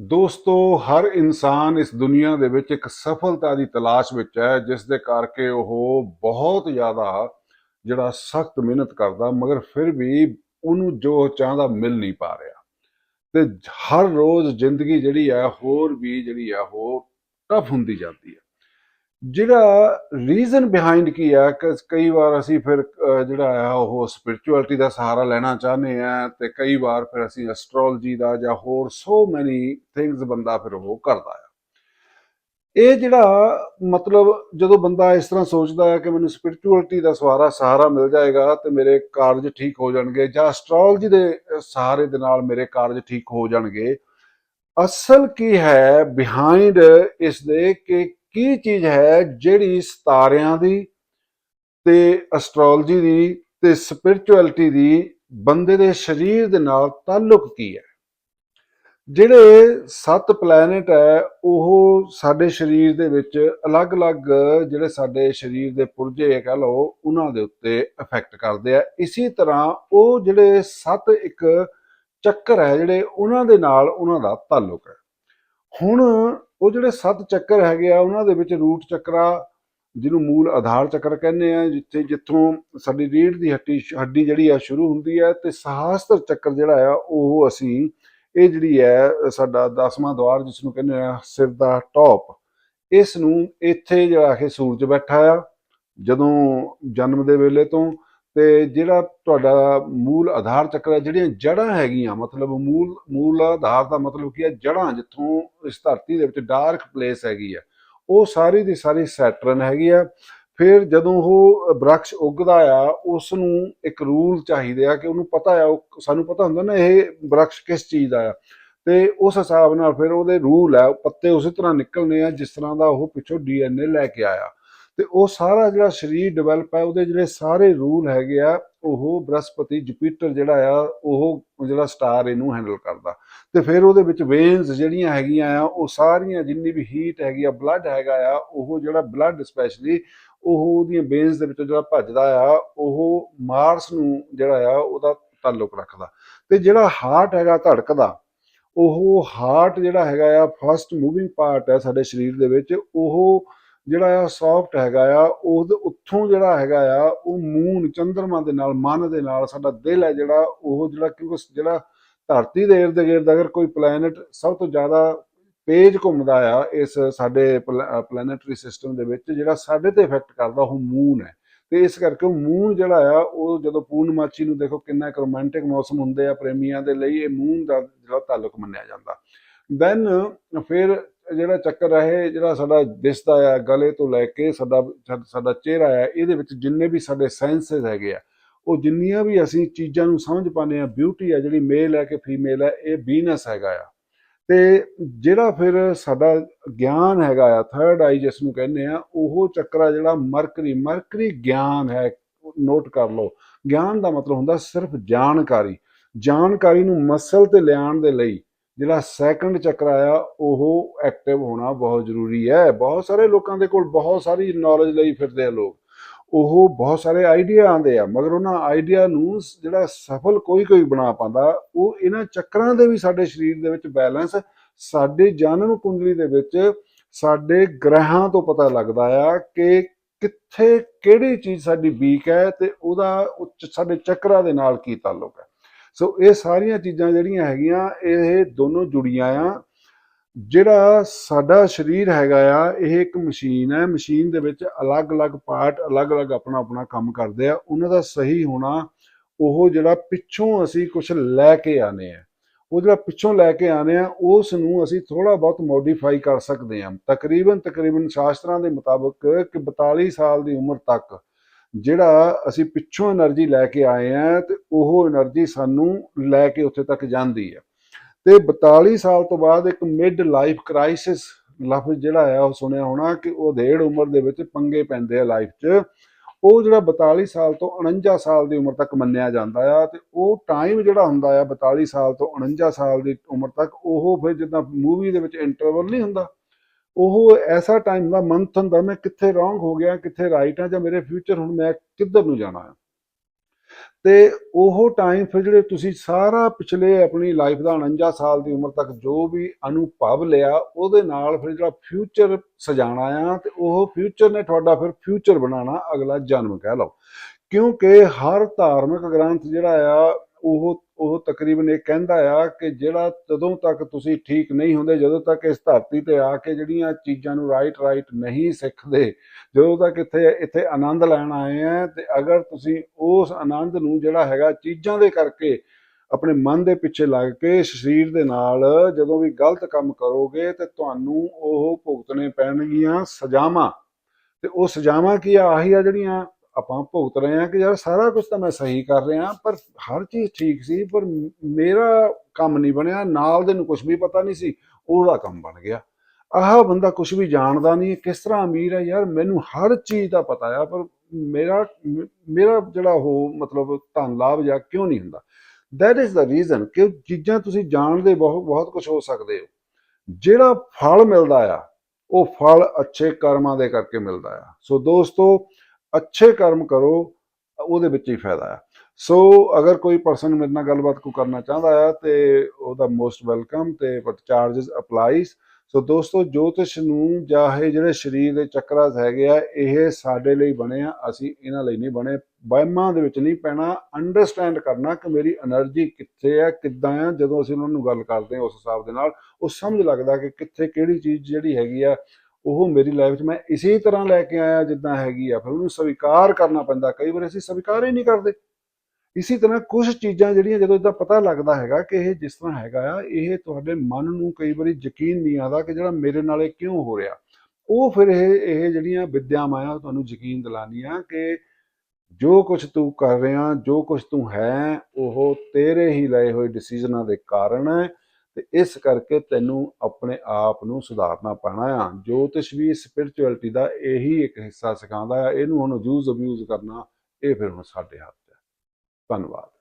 ਦੋਸਤੋ, ਹਰ ਇਨਸਾਨ ਇਸ ਦੁਨੀਆ ਦੇ ਵਿੱਚ ਇੱਕ ਸਫਲਤਾ ਦੀ ਤਲਾਸ਼ ਵਿੱਚ ਹੈ, ਜਿਸ ਦੇ ਕਰਕੇ ਉਹ ਬਹੁਤ ਜ਼ਿਆਦਾ ਜਿਹੜਾ ਸਖਤ ਮਿਹਨਤ ਕਰਦਾ, ਮਗਰ ਫਿਰ ਵੀ ਉਹਨੂੰ ਜੋ ਚਾਹੁੰਦਾ ਮਿਲ ਨਹੀਂ ਪਾ ਰਿਹਾ। ਤੇ ਹਰ ਰੋਜ਼ ਜ਼ਿੰਦਗੀ ਜਿਹੜੀ ਹੈ, ਹੋਰ ਵੀ ਜਿਹੜੀ ਹੈ, ਉਹ ਟਫ ਹੁੰਦੀ ਜਾਂਦੀ ਹੈ। ਜਿਹੜਾ ਰੀਜ਼ਨ ਬਿਹਾਈਂਡ ਕੀ ਹੈ ਕਿ, ਕਈ ਵਾਰ ਅਸੀਂ ਫਿਰ ਜਿਹੜਾ ਆ, ਉਹ ਸਪਿਰਚੁਅਲਿਟੀ ਦਾ ਸਹਾਰਾ ਲੈਣਾ ਚਾਹੁੰਦੇ ਆ ਤੇ ਕਈ ਵਾਰ ਫਿਰ ਅਸੀਂ ਐਸਟ੍ਰੋਲੋਜੀ ਦਾ ਜਾਂ ਹੋਰ ਸੋ ਮੈਨੀ ਥਿੰਗਸ ਬੰਦਾ ਫਿਰ ਉਹ ਕਰਦਾ ਆ। ਇਹ ਜਿਹੜਾ ਮਤਲਬ ਜਦੋਂ ਬੰਦਾ ਇਸ ਤਰ੍ਹਾਂ ਸੋਚਦਾ ਹੈ ਕਿ ਮੈਨੂੰ ਸਪਿਰਚੁਅਲਿਟੀ ਦਾ ਸਹਾਰਾ ਸਹਾਰਾ ਮਿਲ ਜਾਏਗਾ ਤੇ ਮੇਰੇ ਕਾਰਜ ਠੀਕ ਹੋ ਜਾਣਗੇ ਜਾਂ ਐਸਟ੍ਰੋਲੋਜੀ ਦੇ ਸਹਾਰੇ ਦੇ ਨਾਲ ਮੇਰੇ ਕਾਰਜ ਠੀਕ ਹੋ ਜਾਣਗੇ, ਅਸਲ ਕੀ ਹੈ ਬਿਹਾਈਂਡ ਇਸ ਦੇ ਕਿ ਕੀ ਚੀਜ਼ ਹੈ ਜਿਹੜੀ ਸਿਤਾਰਿਆਂ ਦੀ ਤੇ ਐਸਟ੍ਰੋਲੋਜੀ ਦੀ ਤੇ ਸਪਿਰਚੁਅਲਿਟੀ ਦੀ ਬੰਦੇ ਦੇ ਸਰੀਰ ਦੇ ਨਾਲ ਤਾਲੁਕ ਕੀ ਹੈ? ਜਿਹੜੇ ਸੱਤ ਪਲੈਨਟ ਹੈ, ਉਹ ਸਾਡੇ ਸਰੀਰ ਦੇ ਵਿੱਚ ਅਲੱਗ-ਅਲੱਗ ਜਿਹੜੇ ਸਾਡੇ ਸਰੀਰ ਦੇ ਪੁਰਜੇ ਕਹ ਲਓ, ਉਹਨਾਂ ਦੇ ਉੱਤੇ ਇਫੈਕਟ ਕਰਦੇ ਆ। ਇਸੇ ਤਰ੍ਹਾਂ ਉਹ ਜਿਹੜੇ ਸੱਤ ਇੱਕ ਚੱਕਰ ਹੈ, ਜਿਹੜੇ ਉਹਨਾਂ ਦੇ ਨਾਲ ਉਹਨਾਂ ਦਾ ਤਾਲੁਕ ਹੈ। ਹੁਣ ਉਹ ਜਿਹੜੇ ਸੱਤ ਚੱਕਰ ਹੈਗੇ ਆ, ਉਹਨਾਂ ਦੇ ਵਿੱਚ ਰੂਟ ਚੱਕਰਾ, ਜਿਹਨੂੰ ਮੂਲ ਆਧਾਰ ਚੱਕਰ ਕਹਿੰਦੇ ਆ, ਜਿੱਥੇ ਜਿੱਥੋਂ ਸਾਡੀ ਰੀੜ ਦੀ ਹੱਡੀ ਹੱਡੀ ਜਿਹੜੀ ਆ ਸ਼ੁਰੂ ਹੁੰਦੀ ਹੈ ਤੇ ਸਹਾਸਤਰ ਚੱਕਰ ਜਿਹੜਾ ਆ, ਉਹ ਅਸੀਂ ਇਹ ਜਿਹੜੀ ਹੈ ਸਾਡਾ 10ਵਾਂ ਦਵਾਰ ਜਿਸ ਨੂੰ ਕਹਿੰਦੇ ਆ, ਸਿਰ ਦਾ ਟੌਪ, ਇਸ ਨੂੰ ਇੱਥੇ ਜਿਹੜਾ ਇਹ ਸੂਰਜ ਬੈਠਾ ਆ, ਜਦੋਂ ਜਨਮ ਦੇ ਵੇਲੇ ਤੋਂ ਤੇ ਜਿਹੜਾ ਤੁਹਾਡਾ ਮੂਲ ਆਧਾਰ ਚੱਕਰ ਹੈ, ਜਿਹੜੀਆਂ ਜੜ੍ਹਾਂ ਹੈਗੀਆਂ, ਮਤਲਬ ਮੂਲ ਮੂਲ ਆਧਾਰ ਦਾ ਮਤਲਬ ਕੀ ਹੈ, ਜੜ੍ਹਾਂ ਜਿੱਥੋਂ ਇਸ ਧਰਤੀ ਦੇ ਵਿੱਚ ਡਾਰਕ ਪਲੇਸ ਹੈਗੀ ਆ ਉਹ ਸਾਰੀ ਦੀ ਸਾਰੀ ਸੈਟਰਨ ਹੈਗੀ ਆ ਫਿਰ ਜਦੋਂ ਉਹ ਬ੍ਰਕਸ਼ ਉੱਗਦਾ ਆ ਉਸ ਨੂੰ ਇੱਕ ਰੂਲ ਚਾਹੀਦੇ ਆ ਕਿ ਉਹਨੂੰ ਪਤਾ ਆ, ਉਹ ਸਾਨੂੰ ਪਤਾ ਹੁੰਦਾ ਨਾ ਇਹ ਬ੍ਰਕਸ਼ ਕਿਸ ਚੀਜ਼ ਦਾ ਆ। ਤੇ ਉਸ ਹਿਸਾਬ ਨਾਲ ਫਿਰ ਉਹਦੇ ਰੂਲ ਆ ਪੱਤੇ ਉਸੇ ਤਰ੍ਹਾਂ ਨਿਕਲਨੇ ਆ, ਜਿਸ ਤਰ੍ਹਾਂ ਦਾ ਉਹ ਪਿੱਛੋਂ ਡੀਐਨਏ ਲੈ ਕੇ ਆਇਆ। ਤੇ ਉਹ ਸਾਰਾ ਜਿਹੜਾ ਸਰੀਰ ਡਿਵੈਲਪ ਹੈ, ਉਹਦੇ ਜਿਹੜੇ ਸਾਰੇ ਰੂਲ ਹੈਗੇ ਆ, ਉਹ ਬ੍ਰਹਸਪਤੀ ਜੁਪੀਟਰ ਜਿਹੜਾ ਆ, ਉਹ ਜਿਹੜਾ ਸਟਾਰ ਇਹਨੂੰ ਹੈਂਡਲ ਕਰਦਾ। ਤੇ ਫਿਰ ਉਹਦੇ ਵਿੱਚ ਵੇਨਸ ਜਿਹੜੀਆਂ ਹੈਗੀਆਂ ਆ, ਉਹ ਸਾਰੀਆਂ ਜਿੰਨੀ ਵੀ ਹੀਟ ਹੈਗੀ ਆ ਬਲੱਡ ਹੈਗਾ ਆ, ਉਹ ਜਿਹੜਾ ਬਲੱਡ ਸਪੈਸ਼ਲੀ ਉਹ ਉਹਦੀਆਂ ਵੇਨਸ ਦੇ ਵਿੱਚੋਂ ਜਿਹੜਾ ਭੱਜਦਾ ਆ, ਉਹ ਮਾਰਸ ਨੂੰ ਜਿਹੜਾ ਆ, ਉਹਦਾ ਤਾਲੁਕ ਰੱਖਦਾ। ਤੇ ਜਿਹੜਾ ਹਾਰਟ ਹੈਗਾ ਧੜਕਦਾ, ਉਹ ਹਾਰਟ ਜਿਹੜਾ ਹੈਗਾ ਆ ਫਸਟ ਮੂਵਿੰਗ ਪਾਰਟ ਹੈ ਸਾਡੇ ਸਰੀਰ ਦੇ ਵਿੱਚ, ਉਹ ਜਿਹੜਾ ਆ ਸੌਫਟ ਹੈਗਾ ਆ ਉਹ ਉੱਥੋਂ ਜਿਹੜਾ ਹੈਗਾ ਆ, ਉਹ ਮੂਨ ਚੰਦਰਮਾ ਦੇ ਨਾਲ, ਮਨ ਦੇ ਨਾਲ ਸਾਡਾ ਦਿਲ ਹੈ ਜਿਹੜਾ, ਉਹ ਜਿਹੜਾ ਕਿਉਂਕਿ ਜਿਹੜਾ ਧਰਤੀ ਦੇ ਇਰਦ ਗਿਰਦ ਅਗਰ ਕੋਈ ਪਲੈਨਟ ਸਭ ਤੋਂ ਜ਼ਿਆਦਾ ਤੇਜ਼ ਘੁੰਮਦਾ ਆ, ਇਸ ਸਾਡੇ ਪਲੈਨਟਰੀ ਸਿਸਟਮ ਦੇ ਵਿੱਚ ਜਿਹੜਾ ਸਾਡੇ ਤੇ ਇਫੈਕਟ ਕਰਦਾ, ਉਹ ਮੂਨ ਹੈ। ਤੇ ਇਸ ਕਰਕੇ ਉਹ ਮੂਨ ਜਿਹੜਾ ਆ, ਉਹ ਜਦੋਂ ਪੂਰਨਮਾਚੀ ਨੂੰ ਦੇਖੋ ਕਿੰਨਾ ਇੱਕ ਰੋਮਾਂਟਿਕ ਮੌਸਮ ਹੁੰਦੇ ਆ, ਪ੍ਰੇਮੀਆਂ ਦੇ ਲਈ, ਇਹ ਮੂਨ ਦਾ ਜਿਹੜਾ ਤਾਲੁਕ ਮੰਨਿਆ ਜਾਂਦਾ। ਦੈਨ ਫਿਰ ਜਿਹੜਾ ਚੱਕਰ ਹੈ ਜਿਹੜਾ ਸਾਡਾ ਦਿਸਦਾ ਆ, ਗਲੇ ਤੋਂ ਲੈ ਕੇ ਸਾਡਾ ਸਾਡਾ ਚਿਹਰਾ ਆ, ਇਹਦੇ ਵਿੱਚ ਜਿੰਨੇ ਵੀ ਸਾਡੇ ਸੈਂਸਸ ਹੈਗੇ ਆ, ਉਹ ਜਿੰਨੀਆਂ ਵੀ ਅਸੀਂ ਚੀਜ਼ਾਂ ਨੂੰ ਸਮਝ ਪਾਉਂਦੇ ਆ ਬਿਊਟੀ ਆ ਜਿਹੜੀ ਮੇਲ ਹੈ ਕਿ ਫੀਮੇਲ ਹੈ, ਇਹ ਵੀਨਸ ਹੈਗਾ ਆ। ਤੇ ਜਿਹੜਾ ਫਿਰ ਸਾਡਾ ਗਿਆਨ ਹੈਗਾ ਆ ਥਰਡ ਆਈ ਜਿਸ ਨੂੰ ਕਹਿੰਦੇ ਆ, ਉਹ ਚੱਕਰਾ ਜਿਹੜਾ ਮਰਕਰੀ ਮਰਕਰੀ ਗਿਆਨ ਹੈ ਨੋਟ ਕਰ ਲਓ। ਗਿਆਨ ਦਾ ਮਤਲਬ ਹੁੰਦਾ ਸਿਰਫ ਜਾਣਕਾਰੀ ਜਾਣਕਾਰੀ ਨੂੰ ਮਸਲ ਤੇ ਲਿਆਉਣ ਦੇ ਲਈ। ਜਿਹੜਾ ਸੈਕੰਡ ਚੱਕਰਾ ਆ ਉਹ ਐਕਟਿਵ ਹੋਣਾ ਬਹੁਤ ਜ਼ਰੂਰੀ ਹੈ। ਬਹੁਤ ਸਾਰੇ ਲੋਕਾਂ ਦੇ ਕੋਲ ਬਹੁਤ ਸਾਰੀ ਨੌਲੇਜ ਲਈ ਫਿਰਦੇ ਆ ਲੋਕ। ਉਹ ਬਹੁਤ ਸਾਰੇ ਆਈਡੀਆ ਆਉਂਦੇ ਆ, ਮਗਰ ਉਹਨਾਂ ਆਈਡੀਆ ਨੂੰ ਜਿਹੜਾ ਸਫਲ ਕੋਈ ਕੋਈ ਬਣਾ ਪਾਉਂਦਾ, ਉਹ ਇਹਨਾਂ ਚੱਕਰਾਂ ਦੇ ਵੀ ਸਾਡੇ ਸਰੀਰ ਦੇ ਵਿੱਚ ਬੈਲੈਂਸ ਸਾਡੇ ਜਨਮ ਕੁੰਡਲੀ ਦੇ ਵਿੱਚ, ਸਾਡੇ ਗ੍ਰਹਾਂ ਤੋਂ ਪਤਾ ਲੱਗਦਾ ਆ ਕਿ ਕਿੱਥੇ ਕਿਹੜੀ ਚੀਜ਼ ਸਾਡੀ ਵੀਕ ਹੈ ਤੇ ਉਹਦਾ ਉਹ ਸਾਡੇ ਚੱਕਰਾਂ ਦੇ ਨਾਲ ਕੀ ਤਾਲੁਕ ਹੈ। ਸੋ ਇਹ ਸਾਰੀਆਂ ਚੀਜ਼ਾਂ ਜਿਹੜੀਆਂ ਹੈਗੀਆਂ, ਇਹ ਦੋਨੋਂ ਜੁੜੀਆਂ ਆ। ਜਿਹੜਾ ਸਾਡਾ ਸਰੀਰ ਹੈਗਾ ਆ, ਇਹ ਇੱਕ ਮਸ਼ੀਨ ਹੈ। ਮਸ਼ੀਨ ਦੇ ਵਿੱਚ ਅਲੱਗ-ਅਲੱਗ ਪਾਰਟ, ਅਲੱਗ-ਅਲੱਗ ਆਪਣਾ ਆਪਣਾ ਕੰਮ ਕਰਦੇ ਆ। ਉਹਨਾਂ ਦਾ ਸਹੀ ਹੋਣਾ, ਉਹ ਜਿਹੜਾ ਪਿੱਛੋਂ ਅਸੀਂ ਕੁਝ ਲੈ ਕੇ ਆਨੇ ਆ। ਉਹ ਜਿਹੜਾ ਪਿੱਛੋਂ ਲੈ ਕੇ ਆਨੇ ਆ, ਉਸ ਨੂੰ ਅਸੀਂ ਥੋੜਾ ਬਹੁਤ ਮੋਡੀਫਾਈ ਕਰ ਸਕਦੇ ਹਾਂ ਤਕਰੀਬਨ ਤਕਰੀਬਨ ਸ਼ਾਸਤਰਾਂ ਦੇ ਮੁਤਾਬਕ ਕਿ 42 ਸਾਲ ਦੀ ਉਮਰ ਤੱਕ ਜਿਹੜਾ ਅਸੀਂ ਪਿੱਛੋਂ એનર્ਜੀ ਲੈ ਕੇ ਆਏ ਆ ਤੇ ਉਹ એનર્ਜੀ ਸਾਨੂੰ ਲੈ ਕੇ ਉੱਥੇ ਤੱਕ ਜਾਂਦੀ ਹੈ। ਤੇ 42 ਸਾਲ ਤੋਂ ਬਾਅਦ ਇੱਕ ਮਿਡ ਲਾਈਫ ਕ੍ਰਾਈਸਿਸ ਲਫ਼ਜ਼ ਜਿਹੜਾ ਆ ਉਹ ਸੁਣਿਆ ਹੋਣਾ ਕਿ ਉਹ ਡੇਢ ਉਮਰ ਦੇ ਵਿੱਚ ਪੰਗੇ ਪੈਂਦੇ ਆ ਲਾਈਫ 'ਚ। ਉਹ ਜਿਹੜਾ 42 ਸਾਲ ਤੋਂ 49 ਸਾਲ ਦੀ ਉਮਰ ਤੱਕ ਮੰਨਿਆ ਜਾਂਦਾ ਆ ਤੇ ਉਹ ਟਾਈਮ ਜਿਹੜਾ ਹੁੰਦਾ ਆ 42 ਸਾਲ ਤੋਂ 49 ਸਾਲ ਦੀ ਉਮਰ ਤੱਕ ਉਹ ਫਿਰ ਜਿੱਦਾਂ ਮੂਵੀ ਦੇ ਵਿੱਚ ਇੰਟਰਵਲ ਨਹੀਂ ਹੁੰਦਾ। ਉਹ ਐਸਾ ਟਾਈਮ ਦਾ ਮੰਥ ਹੁੰਦਾ, ਮੈਂ ਕਿੱਥੇ ਰੋਂਗ ਹੋ ਗਿਆ, ਕਿੱਥੇ ਰਾਈਟ ਆ, ਜਾਂ ਮੇਰੇ ਫਿਊਚਰ ਹੁਣ ਮੈਂ ਕਿੱਧਰ ਨੂੰ ਜਾਣਾ ਹੈ ਤੇ ਉਹ ਟਾਈਮ ਫਿਰ ਜਿਹੜੇ ਤੁਸੀਂ ਸਾਰਾ ਪਿਛਲੇ ਆਪਣੀ ਲਾਈਫ ਦਾ 49 ਸਾਲ ਦੀ ਉਮਰ ਤੱਕ ਜੋ ਵੀ ਅਨੁਭਵ ਲਿਆ, ਉਹਦੇ ਨਾਲ ਫਿਰ ਜਿਹੜਾ ਫਿਊਚਰ ਸਜਾਣਾ ਆ, ਤੇ ਉਹ ਫਿਊਚਰ ਨੇ ਤੁਹਾਡਾ ਫਿਰ ਫਿਊਚਰ ਬਣਾਉਣਾ, ਅਗਲਾ ਜਨਮ ਕਹਿ ਲਓ। ਕਿਉਂਕਿ ਹਰ ਧਾਰਮਿਕ ਗ੍ਰੰਥ ਜਿਹੜਾ ਆ, ਉਹ ਉਹ ਤਕਰੀਬਨ ਇਹ ਕਹਿੰਦਾ ਆ ਕਿ ਜਿਹੜਾ ਜਦੋਂ ਤੱਕ ਤੁਸੀਂ ਠੀਕ ਨਹੀਂ ਹੁੰਦੇ, ਜਦੋਂ ਤੱਕ ਇਸ ਧਰਤੀ ਤੇ ਆ ਕੇ ਜਿਹੜੀਆਂ ਚੀਜ਼ਾਂ ਨੂੰ ਰਾਈਟ ਰਾਈਟ ਨਹੀਂ ਸਿੱਖਦੇ, ਜਦੋਂ ਤੱਕ ਇੱਥੇ ਇੱਥੇ ਆਨੰਦ ਲੈਣ ਆਏ ਆ, ਤੇ ਅਗਰ ਤੁਸੀਂ ਉਸ ਆਨੰਦ ਨੂੰ ਜਿਹੜਾ ਹੈਗਾ ਚੀਜ਼ਾਂ ਦੇ ਕਰਕੇ ਆਪਣੇ ਮਨ ਦੇ ਪਿੱਛੇ ਲੱਗ ਕੇ ਸਰੀਰ ਦੇ ਨਾਲ ਜਦੋਂ ਵੀ ਗਲਤ ਕੰਮ ਕਰੋਗੇ, ਤੇ ਤੁਹਾਨੂੰ ਉਹ ਭੁਗਤਣੇ ਪੈਣਗੀਆਂ ਸਜ਼ਾਵਾਂ। ਤੇ ਉਹ ਸਜ਼ਾਵਾਂ ਕੀ ਆ? ਆਹੀ ਆ ਜਿਹੜੀਆਂ ਆਪਾਂ ਭੁਗਤ ਰਹੇ ਹਾਂ ਕਿ ਯਾਰ ਸਾਰਾ ਕੁਝ ਤਾਂ ਮੈਂ ਸਹੀ ਕਰ ਰਿਹਾ, ਪਰ ਹਰ ਚੀਜ਼ ਠੀਕ ਸੀ, ਪਰ ਮੇਰਾ ਕੰਮ ਨਹੀਂ ਬਣਿਆ, ਨਾਲ ਦੇ ਨੂੰ ਕੁਝ ਵੀ ਪਤਾ ਨਹੀਂ ਸੀ, ਉਹਦਾ ਕੰਮ ਬਣ ਗਿਆ। ਆਹ ਬੰਦਾ ਕੁਝ ਵੀ ਜਾਣਦਾ ਨਹੀਂ, ਕਿਸ ਤਰ੍ਹਾਂ ਅਮੀਰ ਹੈ ਯਾਰ, ਮੈਨੂੰ ਹਰ ਚੀਜ਼ ਦਾ ਪਤਾ ਆ, ਪਰ ਮੇਰਾ ਮੇਰਾ ਜਿਹੜਾ ਉਹ ਮਤਲਬ ਧਨ ਲਾਭ ਜਾਂ ਕਿਉਂ ਨਹੀਂ ਹੁੰਦਾ। ਦੈਟ ਇਜ਼ ਦਾ ਰੀਜ਼ਨ ਕਿ ਚੀਜ਼ਾਂ ਤੁਸੀਂ ਜਾਣਦੇ ਬਹੁਤ ਬਹੁਤ ਕੁਝ ਹੋ ਸਕਦੇ ਹੋ। ਜਿਹੜਾ ਫਲ ਮਿਲਦਾ ਆ, ਉਹ ਫਲ ਅੱਛੇ ਕਰਮਾਂ ਦੇ ਕਰਕੇ ਮਿਲਦਾ ਆ। ਸੋ ਦੋਸਤੋ ਅੱਛੇ ਕਰਮ ਕਰੋ, ਉਹਦੇ ਵਿੱਚ ਹੀ ਫਾਇਦਾ ਆ ਸੋ ਅਗਰ ਕੋਈ ਪਰਸਨ ਮੇਰੇ ਨਾਲ ਗੱਲਬਾਤ ਕੋ ਕਰਨਾ ਚਾਹੁੰਦਾ ਆ ਤੇ ਉਹਦਾ ਮੋਸਟ ਵੈਲਕਮ ਤੇ ਬਟ ਚਾਰजेस ਅਪਲਾਈਸ ਸੋ ਦੋਸਤੋ, ਜੋਤਿਸ਼ ਨੂੰ ਜਾਂ ਇਹ ਜਿਹੜੇ ਸਰੀਰ ਦੇ ਚੱਕਰਾਂ ਹੈਗੇ ਆ, ਇਹ ਸਾਡੇ ਲਈ ਬਣੇ ਆ, ਅਸੀਂ ਇਹਨਾਂ ਲਈ ਨਹੀਂ ਬਣੇ। ਵਹਿਮਾਂ ਦੇ ਵਿੱਚ ਨਹੀਂ ਪੈਣਾ ਅੰਡਰਸਟੈਂਡ ਕਰਨਾ ਕਿ ਮੇਰੀ એનર્ਜੀ ਕਿੱਥੇ ਆ, ਕਿੱਦਾਂ ਆ, ਜਦੋਂ ਅਸੀਂ ਉਹਨਾਂ ਨੂੰ ਗੱਲ ਕਰਦੇ ਹਾਂ ਉਸ ਹਿਸਾਬ ਦੇ ਨਾਲ, ਉਹ ਸਮਝ ਲੱਗਦਾ ਕਿ ਕਿੱਥੇ ਕਿਹੜੀ ਚੀਜ਼ ਜਿਹੜੀ ਹੈਗੀ ਆ ਉਹ ਮੇਰੀ ਲਾਈਫ 'ਚ ਮੈਂ ਇਸੇ ਤਰ੍ਹਾਂ ਲੈ ਕੇ ਆਇਆ ਜਿੱਦਾਂ ਹੈਗੀ ਆ। ਫਿਰ ਉਹਨੂੰ ਸਵੀਕਾਰ ਕਰਨਾ ਪੈਂਦਾ। ਕਈ ਵਾਰ ਅਸੀਂ ਸਵੀਕਾਰ ਹੀ ਨਹੀਂ ਕਰਦੇ। ਇਸੇ ਤਰ੍ਹਾਂ ਕੁਝ ਚੀਜ਼ਾਂ ਜਿਹੜੀਆਂ ਜਦੋਂ ਇਦਾਂ ਪਤਾ ਲੱਗਦਾ ਹੈਗਾ ਕਿ ਇਹ ਜਿਸ ਤਰ੍ਹਾਂ ਹੈਗਾ ਆ, ਇਹ ਤੁਹਾਡੇ ਮਨ ਨੂੰ ਕਈ ਵਾਰੀ ਯਕੀਨ ਨਹੀਂ ਆਉਂਦਾ ਕਿ ਜਿਹੜਾ ਮੇਰੇ ਨਾਲ ਇਹ ਕਿਉਂ ਹੋ ਰਿਹਾ। ਉਹ ਫਿਰ ਇਹ ਇਹ ਜਿਹੜੀਆਂ ਵਿਦਿਆਵਾਂ ਆ, ਉਹ ਤੁਹਾਨੂੰ ਯਕੀਨ ਦਿਲਾਨੀਆਂ ਕਿ ਜੋ ਕੁਝ ਤੂੰ ਕਰ ਰਿਹਾ, ਜੋ ਕੁਝ ਤੂੰ ਹੈ, ਉਹ ਤੇਰੇ ਹੀ ਲਏ ਹੋਏ ਡਿਸੀਜਨਾਂ ਦੇ ਕਾਰਨ ਹੈ ਤੇ ਇਸ ਕਰਕੇ ਤੈਨੂੰ ਆਪਣੇ ਆਪ ਨੂੰ ਸੁਧਾਰਨਾ ਪੈਣਾ ਆ। ਜੋਤਿਸ਼ ਵੀ ਸਪਿਰਚੁਅਲਿਟੀ ਦਾ ਇਹੀ ਇੱਕ ਹਿੱਸਾ ਸਿਖਾਉਂਦਾ ਆ। ਇਹਨੂੰ ਹੁਣ ਯੂਜ਼ ਅਬਿਊਜ਼ ਕਰਨਾ, ਇਹ ਫਿਰ ਹੁਣ ਸਾਡੇ ਹੱਥ ਹੈ ਧੰਨਵਾਦ।